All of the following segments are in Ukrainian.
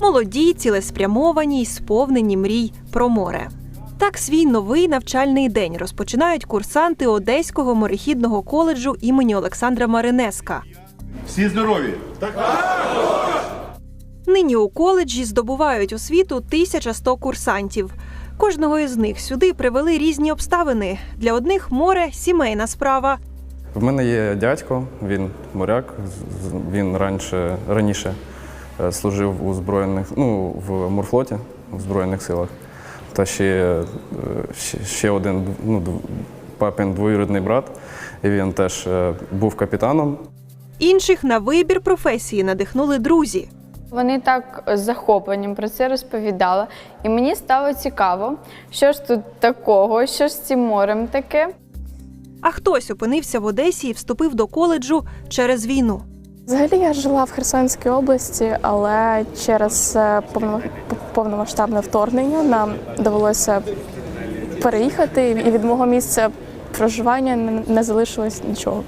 Молоді, цілеспрямовані й сповнені мрій про море. Так свій новий навчальний день розпочинають курсанти Одеського морехідного коледжу імені Олександра Маринеска. Всі здорові! Нині у коледжі здобувають освіту 1100 курсантів. Кожного із них сюди привели різні обставини. Для одних море сімейна справа, В мене є дядько, він моряк. Він раніше, раніше служив у збройних, ну, в морфлоті, в Збройних силах. Та ще, е, ще, один ну, папин двоюрідний брат. І він теж е, був капітаном. інших на вибір професії надихнули друзі. Вони так з захопленням про це розповідали, і мені стало цікаво, що ж тут такого, що ж з цим морем таке. А хтось опинився в Одесі і вступив до коледжу через війну. Взагалі я жила в Херсонській області, але через е, повномасштабне вторгнення нам довелося переїхати, і від мого місця проживання не- залишилось нічого.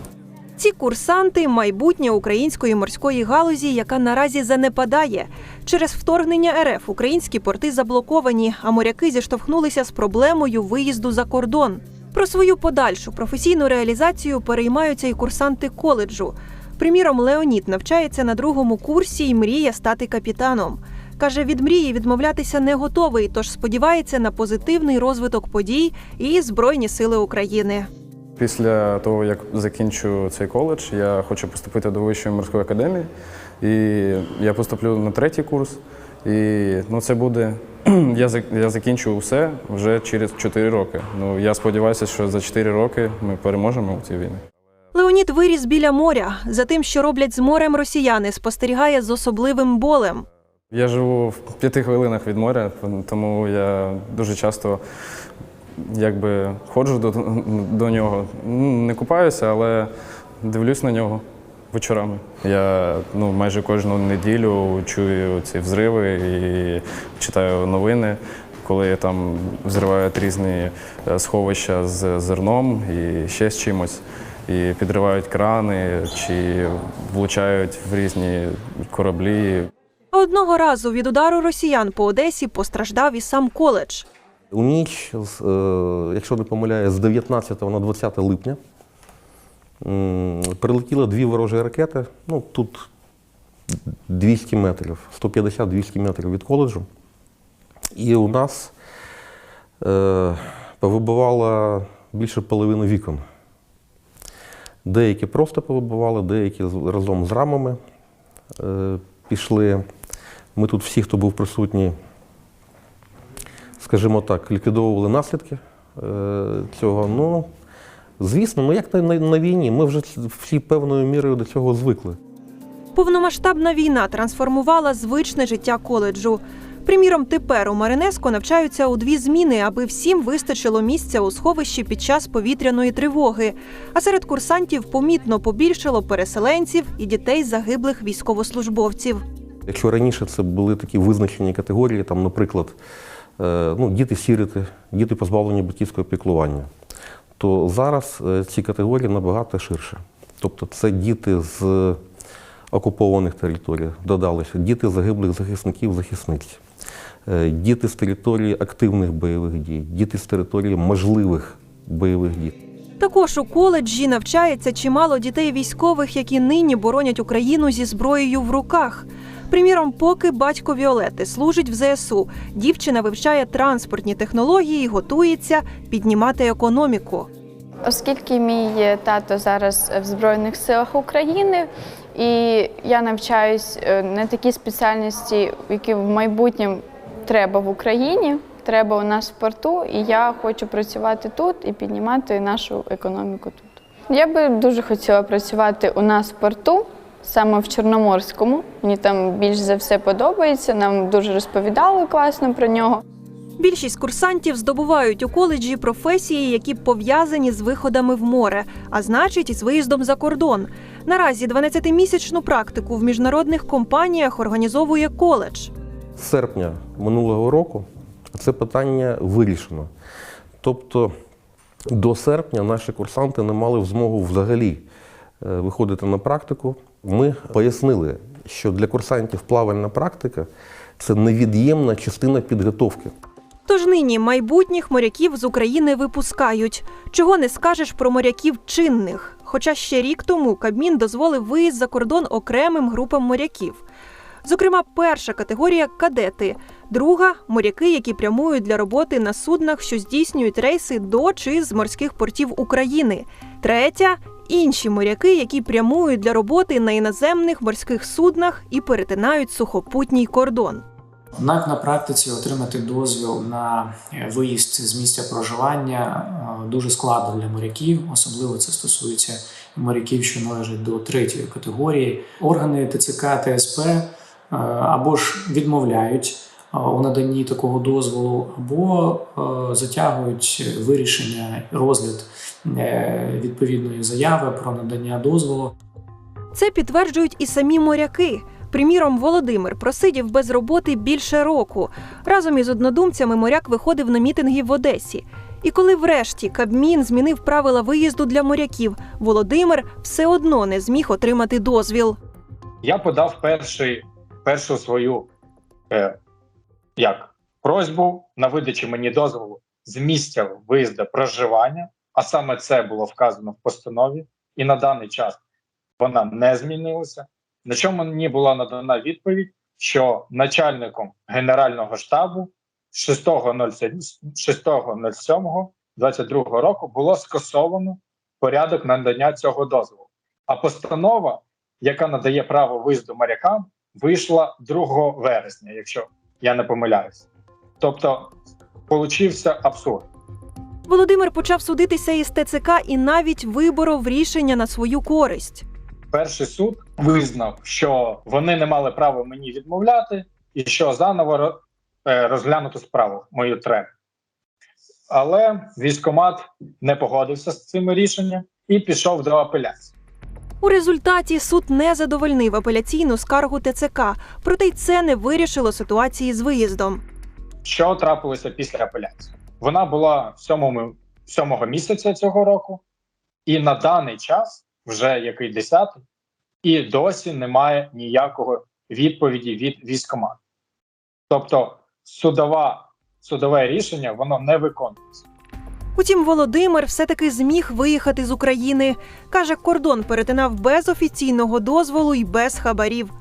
Ці курсанти майбутнє української морської галузі, яка наразі занепадає. Через вторгнення РФ українські порти заблоковані, а моряки зіштовхнулися з проблемою виїзду за кордон. Про свою подальшу професійну реалізацію переймаються і курсанти коледжу. Приміром, Леонід навчається на другому курсі і мріє стати капітаном. Каже, від мрії відмовлятися не готовий, тож сподівається на позитивний розвиток подій і Збройні сили України. Після того, як закінчу цей коледж, я хочу поступити до Вищої морської академії. І я поступлю на третій курс. І ну, це буде. Я, я закінчу все вже через 4 роки. Ну, я сподіваюся, що за 4 роки ми переможемо у цій війні. Леонід виріс біля моря. За тим, що роблять з морем росіяни, спостерігає з особливим болем. Я живу в п'яти хвилинах від моря, тому я дуже часто якби ходжу до, до нього. Не купаюся, але дивлюсь на нього вечорами. Я ну, майже кожну неділю чую ці взриви і читаю новини, коли там взривають різні е, сховища з зерном і ще з чимось. І підривають крани чи влучають в різні кораблі. Одного разу від удару росіян по Одесі постраждав і сам коледж. У ніч, е, якщо не помиляю, з 19 на 20 липня прилетіло дві ворожі ракети. Ну, тут 200 метрів, 150-200 метрів від коледжу. І у нас е, повибивало більше половини вікон. Деякі просто повибивали, деякі разом з рамами е, пішли. Ми тут всі, хто був присутній, скажімо так, ліквідовували наслідки е, цього. Ну, звісно, ну як на, на, на війні, ми вже всі певною мірою до цього звикли. Повномасштабна війна трансформувала звичне життя коледжу. Приміром, тепер у Маринеско навчаються у дві зміни, аби всім вистачило місця у сховищі під час повітряної тривоги. А серед курсантів помітно побільшало переселенців і дітей загиблих військовослужбовців. Якщо раніше це були такі визначені категорії, там, наприклад, е, ну, діти-сіроти, діти позбавлені батьківського піклування, то зараз е, ці категорії набагато ширше. Тобто це діти з окупованих територій, додалися, діти загиблих захисників, захисниць, діти з території активних бойових дій, діти з території можливих бойових дій. Також у коледжі навчається чимало дітей військових, які нині боронять Україну зі зброєю в руках. Приміром, поки батько Віолети служить в ЗСУ, дівчина вивчає транспортні технології і готується піднімати економіку. Оскільки мій тато зараз в Збройних силах України, і я навчаюсь е, на такій спеціальності, які в майбутньому треба в Україні, треба у нас в порту, і я хочу працювати тут і піднімати нашу економіку тут. Я би дуже хотіла працювати у нас в порту, саме в Чорноморському. Мені там більш за все подобається. Нам дуже розповідали класно про нього. Більшість курсантів здобувають у коледжі професії, які пов'язані з виходами в море, а значить, і з виїздом за кордон. Наразі 12-місячну практику в міжнародних компаніях організовує коледж. Серпня минулого року це питання вирішено. Тобто до серпня наші курсанти не мали змогу взагалі е, виходити на практику. Ми пояснили, що для курсантів плавальна практика це невід'ємна частина підготовки. Тож нині майбутніх моряків з України випускають. Чого не скажеш про моряків чинних. Хоча ще рік тому Кабмін дозволив виїзд за кордон окремим групам моряків. Зокрема, перша категорія кадети, друга моряки, які прямують для роботи на суднах, що здійснюють рейси до чи з морських портів України. Третя інші моряки, які прямують для роботи на іноземних морських суднах і перетинають сухопутній кордон. Однак на практиці отримати дозвіл на виїзд з місця проживання е, дуже складно для моряків, особливо це стосується моряків, що належать до третьої категорії. Органи ТЦК е, або ж відмовляють е, у наданні такого дозволу, або е, затягують вирішення розгляд е, відповідної заяви про надання дозволу. Це підтверджують і самі моряки. Приміром, Володимир просидів без роботи більше року. Разом із однодумцями моряк виходив на мітинги в Одесі. І коли врешті Кабмін змінив правила виїзду для моряків, Володимир все одно не зміг отримати дозвіл. я подав перший, першу свою е, як, просьбу на видачу мені дозволу з місця виїзду проживання, а саме це було вказано в постанові, і на даний час вона не змінилася. На чому мені була надана відповідь, що начальником Генерального штабу 6.07.22 року було скасовано порядок надання цього дозволу. А постанова яка надає право виїзду морякам, вийшла 2 вересня, якщо я не помиляюся. Тобто, получився абсурд. Володимир почав судитися із ТЦК і навіть виборов рішення на свою користь. Перший суд визнав, що вони не мали права мені відмовляти, і що заново е, розглянути справу мою треба. Але військомат не погодився з цим рішенням і пішов до апеляції. У результаті суд не задовольнив апеляційну скаргу ТЦК, проте й це не вирішило ситуації з виїздом. що трапилося після апеляції. Вона була 7, 7 місяця цього року, і на даний час, вже який 10, і досі немає ніякого відповіді від військкомату. Тобто судова, судове рішення воно не виконується. Утім, Володимир все-таки зміг виїхати з України. Каже, кордон перетинав без офіційного дозволу і без хабарів.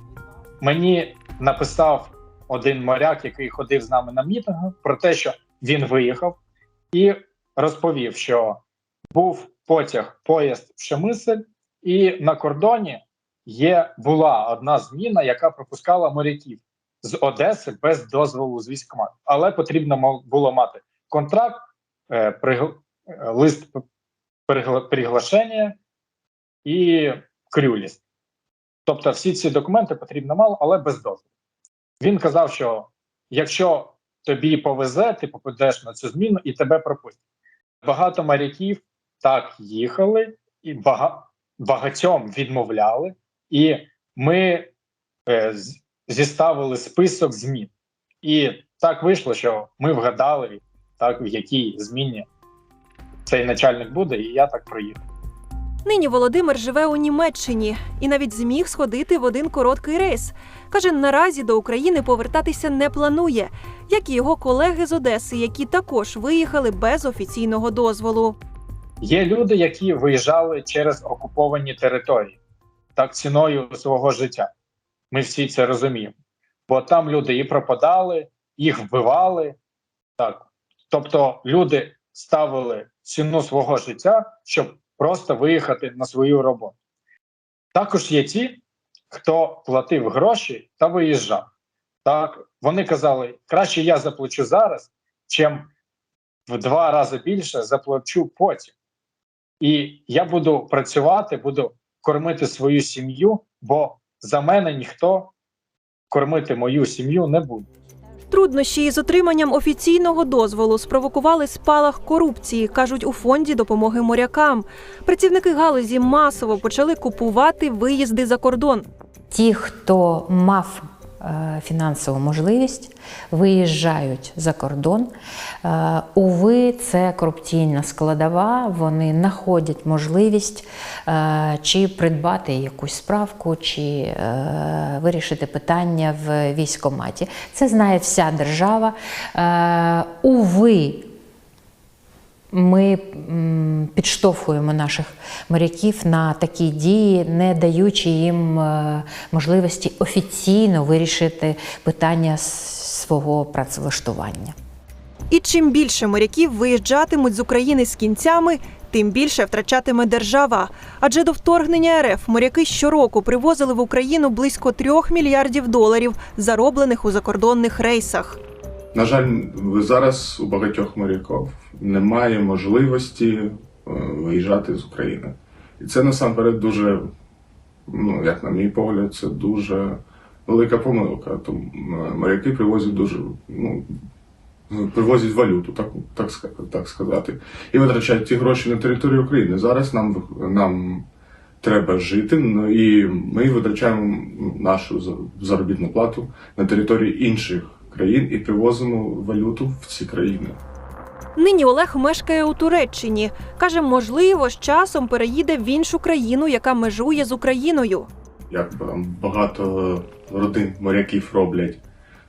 Мені написав один моряк, який ходив з нами на мітинги, про те, що він виїхав, і розповів, що був потяг поїзд в Шемисель, і на кордоні є була одна зміна, яка пропускала моряків з Одеси без дозволу з військкомату. Але потрібно було мати контракт, е, лист пригла- приглашення і крюліст. Тобто всі ці документи потрібно мало, але без дозволу. Він казав, що якщо тобі повезе, ти попадеш на цю зміну і тебе пропустять. Багато моряків так їхали, і бага, багатьом відмовляли, і ми е, зіставили список змін. І так вийшло, що ми вгадали, так, в якій зміні цей начальник буде, і я так проїхав. Нині Володимир живе у Німеччині і навіть зміг сходити в один короткий рейс. Каже, наразі до України повертатися не планує, як і його колеги з Одеси, які також виїхали без офіційного дозволу. Є люди, які виїжджали через окуповані території, так ціною свого життя. Ми всі це розуміємо. Бо там люди і пропадали, їх вбивали. Так. Тобто люди ставили ціну свого життя, щоб просто виїхати на свою роботу. Також є ті, хто платив гроші та виїжджав. Так, вони казали, краще я заплачу зараз, чим в два рази більше заплачу потім. І я буду працювати, буду кормити свою сім'ю, бо за мене ніхто кормити мою сім'ю не буде. Труднощі із отриманням офіційного дозволу спровокували спалах корупції, кажуть у фонді допомоги морякам. Працівники галузі масово почали купувати виїзди за кордон. ті, хто мав фінансову можливість, виїжджають за кордон. Е, Уви, це корупційна складова. Вони знаходять можливість е, чи придбати якусь справку, чи е, вирішити питання в військкоматі. Це знає вся держава. Е, Уви, ми підштовхуємо наших моряків на такі дії, не даючи їм е, можливості офіційно вирішити питання свого працевлаштування. І чим більше моряків виїжджатимуть з України з кінцями, тим більше втрачатиме держава. Адже до вторгнення РФ моряки щороку привозили в Україну близько трьох мільярдів доларів, зароблених у закордонних рейсах. На жаль, зараз у багатьох моряків немає можливості е, виїжджати з України. І це насамперед дуже, ну як на мій погляд, це дуже велика помилка. Тому моряки привозять дуже, ну, привозять валюту, так, так, так сказати, і витрачають ті гроші на територію України. Зараз нам, нам треба жити, ну, і ми витрачаємо нашу за- заробітну плату на території інших країн і привозимо валюту в ці країни. Нині Олег мешкає у Туреччині. Каже, можливо, з часом переїде в іншу країну, яка межує з Україною. Як там багато родин моряків роблять,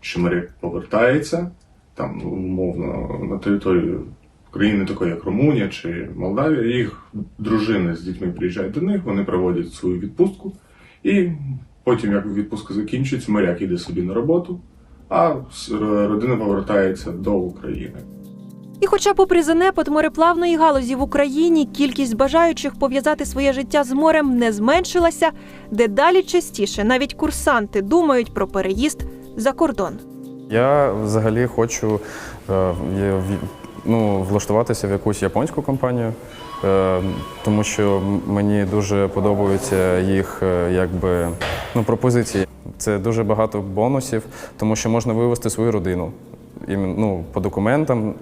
що моряк повертається там умовно на територію країни, такої як Румунія чи Молдавія. Їх дружини з дітьми приїжджають до них, вони проводять свою відпустку, і потім, як відпустка закінчується, моряк іде собі на роботу, а родина повертається до України. І хоча, попри занепад мореплавної галузі в Україні, кількість бажаючих пов'язати своє життя з морем не зменшилася, дедалі частіше навіть курсанти думають про переїзд за кордон. Я взагалі хочу е, в- ну, влаштуватися в якусь японську компанію, е, тому що мені дуже подобаються їх е, якби, ну, пропозиції. Це дуже багато бонусів, тому що можна вивезти свою родину. Ну, по документам,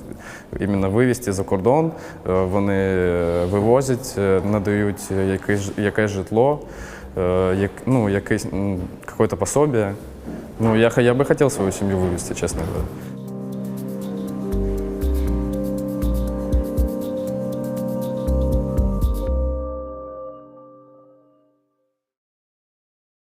іменно вивізти за кордон, е, вони е, вивозять, е, надають якесь, якесь житло, як, ну, якесь якесь пособие. Ну, я, я би хотів свою сім'ю вивезти, чесно говоря.